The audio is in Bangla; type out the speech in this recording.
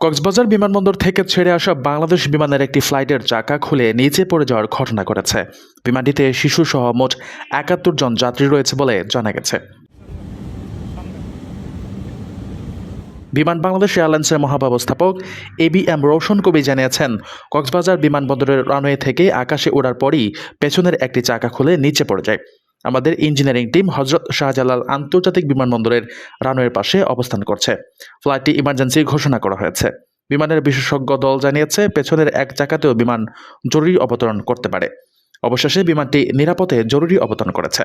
কক্সবাজার বিমানবন্দর থেকে ছেড়ে আসা বাংলাদেশ বিমানের একটি ফ্লাইটের চাকা খুলে নিচে পড়ে যাওয়ার ঘটনা ঘটেছে। বিমানটিতে শিশুসহ মোট একাত্তর জন যাত্রী রয়েছে বলে জানা গেছে। বিমান বাংলাদেশ এয়ারলাইন্সের মহাব্যবস্থাপক A B M Roshan Kabi জানিয়েছেন, কক্সবাজার বিমানবন্দরের রানওয়ে থেকে আকাশে ওড়ার পরই পেছনের একটি চাকা খুলে নিচে পড়ে যায়। আমাদের ইঞ্জিনিয়ারিং টিম হজরত শাহজালাল আন্তর্জাতিক বিমানবন্দরের রানওয়ের পাশে অবস্থান করছে। ফ্লাইটটি ইমার্জেন্সি ঘোষণা করা হয়েছে। বিমানের বিশেষজ্ঞ দল জানিয়েছে, পেছনের এক চাকাতেও বিমান জরুরি অবতরণ করতে পারে। অবশেষে বিমানটি নিরাপদে জরুরি অবতরণ করেছে।